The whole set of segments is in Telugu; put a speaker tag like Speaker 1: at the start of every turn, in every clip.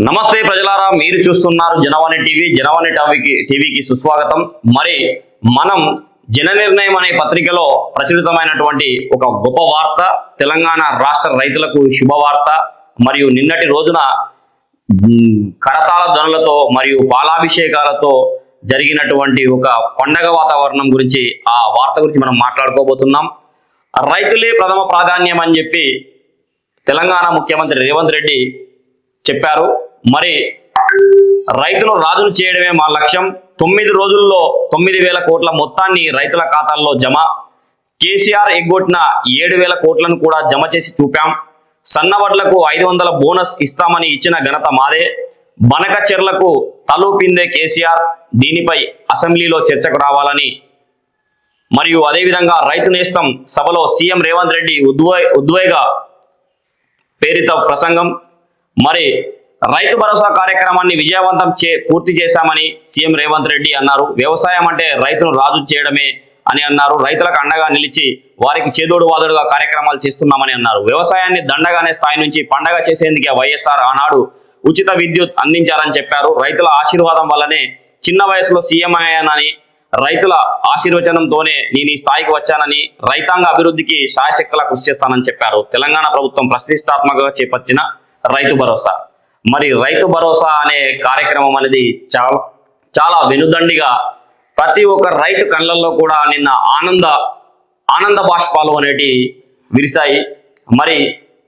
Speaker 1: నమస్తే ప్రజలారా మీరు చూస్తున్నారు జనవాణి టీవీ. జనవాణి టీవీకి టీవీకి సుస్వాగతం. మరి మనం జన నిర్ణయం అనే పత్రికలో ప్రచురితమైనటువంటి ఒక గొప్ప వార్త తెలంగాణ రాష్ట్ర రైతులకు శుభవార్త మరియు నిన్నటి రోజున మ్, కరతాళ మరియు పాలాభిషేకాలతో జరిగినటువంటి ఒక పండగ వాతావరణం గురించి ఆ వార్త గురించి మనం మాట్లాడుకోబోతున్నాం. రైతులే ప్రథమ ప్రాధాన్యం అని చెప్పి తెలంగాణ ముఖ్యమంత్రి రేవంత్ రెడ్డి చెప్పారు. మరి రైతును రాజును చేయడమే మా లక్ష్యం. తొమ్మిది రోజుల్లో తొమ్మిది వేల కోట్ల మొత్తాన్ని రైతుల ఖాతాల్లో జమ. కేసీఆర్ ఎగ్గొట్టిన ఏడు వేల కోట్లను కూడా జమ చేసి చూపాం. సన్నవడ్లకు ఐదు వందల బోనస్ ఇస్తామని ఇచ్చిన ఘనత మాదే. బనక చెర్లకు తలూపిందే కేసీఆర్. దీనిపై అసెంబ్లీలో చర్చకు రావాలని. మరియు అదేవిధంగా రైతు నేస్తం సభలో సీఎం రేవంత్ రెడ్డి ఉద్వే ఉద్వేగ పేరిత ప్రసంగం. మరి రైతు భరోసా కార్యక్రమాన్ని విజయవంతం చే పూర్తి చేశామని సీఎం రేవంత్ రెడ్డి అన్నారు. వ్యవసాయం అంటే రైతును రాజు చేయడమే అని అన్నారు. రైతులకు అండగా నిలిచి వారికి చేదోడు వాదోడుగా కార్యక్రమాలు చేస్తున్నామని అన్నారు. వ్యవసాయాన్ని దండగానే స్థాయి నుంచి పండగ చేసేందుకే వైఎస్ఆర్ ఆనాడు ఉచిత విద్యుత్ అందించారని చెప్పారు. రైతుల ఆశీర్వాదం వల్లనే చిన్న వయసులో సీఎం అయ్యానని రైతుల ఆశీర్వచనంతోనే నేను ఈ స్థాయికి వచ్చానని రైతాంగ అభివృద్ధికి శాయశక్తులా కృషి చేస్తానని చెప్పారు. తెలంగాణ ప్రభుత్వం ప్రతిష్టాత్మకంగా చేపట్టిన రైతు భరోసా. మరి రైతు భరోసా అనే కార్యక్రమం అనేది చాలా చాలా వెనుదండిగా ప్రతి ఒక్క రైతు కళ్ళల్లో కూడా నిన్న ఆనంద ఆనంద బాష్పాలు అనేటి విరిశాయి. మరి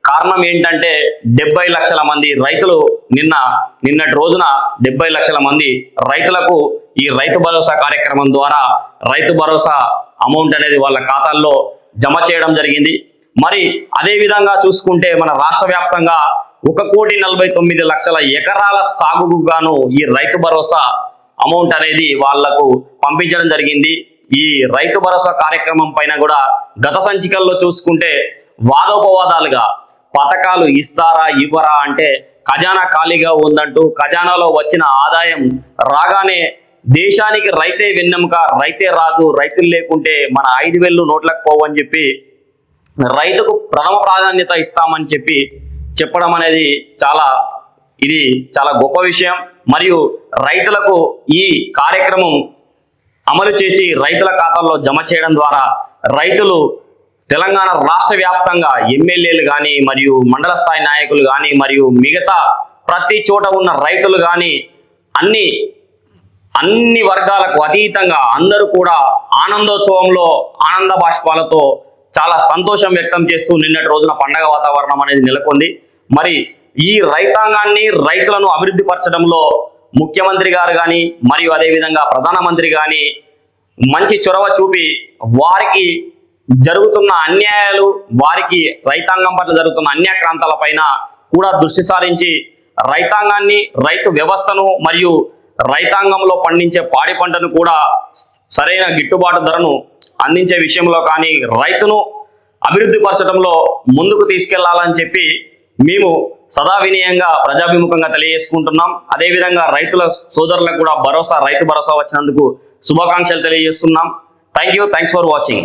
Speaker 1: కారణం ఏంటంటే డెబ్బై లక్షల మంది రైతులు నిన్న నిన్నటి రోజున డెబ్బై లక్షల మంది రైతులకు ఈ రైతు భరోసా కార్యక్రమం ద్వారా రైతు భరోసా అమౌంట్ అనేది వాళ్ళ ఖాతాల్లో జమ చేయడం జరిగింది. మరి అదే విధంగా చూసుకుంటే మన రాష్ట్ర వ్యాప్తంగా ఒక కోటి నలభై తొమ్మిది లక్షల ఎకరాల సాగుకు గాను ఈ రైతు భరోసా అమౌంట్ అనేది వాళ్ళకు పంపించడం జరిగింది. ఈ రైతు భరోసా కార్యక్రమం పైన కూడా గత సంచికల్లో చూసుకుంటే వాదోపవాదాలుగా పథకాలు ఇస్తారా ఇవ్వరా అంటే ఖజానా ఖాళీగా ఉందంటూ ఖజానాలో వచ్చిన ఆదాయం రాగానే దేశానికి రైతే వెన్నెముక రైతే రాదు రైతులు లేకుంటే మన ఐదు వేలు నోట్లకు పోవని చెప్పి రైతుకు ప్రథమ ప్రాధాన్యత ఇస్తామని చెప్పి చెప్పడం అనేది చాలా ఇది చాలా గొప్ప విషయం. మరియు రైతులకు ఈ కార్యక్రమం అమలు చేసి రైతుల ఖాతాల్లో జమ చేయడం ద్వారా రైతులు తెలంగాణ రాష్ట్ర వ్యాప్తంగా ఎమ్మెల్యేలు కానీ మరియు మండల స్థాయి నాయకులు కానీ మరియు మిగతా ప్రతి చోట ఉన్న రైతులు కానీ అన్ని అన్ని వర్గాలకు అతీతంగా అందరూ కూడా ఆనందోత్సవంలో ఆనంద బాష్పాలతో చాలా సంతోషం వ్యక్తం చేస్తూ నిన్నటి రోజున పండగ వాతావరణం అనేది నెలకొంది. మరి ఈ రైతాంగాన్ని రైతులను అభివృద్ధి పరచడంలో ముఖ్యమంత్రి గారు కానీ మరియు అదేవిధంగా ప్రధానమంత్రి కానీ మంచి చొరవ చూపి వారికి జరుగుతున్న అన్యాయాలు వారికి రైతాంగం పట్ల జరుగుతున్న అన్యాక్రాంతాల పైన కూడా దృష్టి సారించి రైతాంగాన్ని రైతు వ్యవస్థను మరియు రైతాంగంలో పండించే పాడి పంటను కూడా సరైన గిట్టుబాటు ధరను అందించే విషయంలో కానీ రైతును అభివృద్ధి పరచడంలో ముందుకు తీసుకెళ్ళాలని చెప్పి మేము సదా వినయంగా ప్రజాభిముఖంగా తెలియజేసుకుంటున్నాం. అదేవిధంగా రైతుల సోదరులకు కూడా భరోసా రైతు భరోసా వచ్చినందుకు శుభాకాంక్షలు తెలియజేస్తున్నాం. Thank you thanks for watching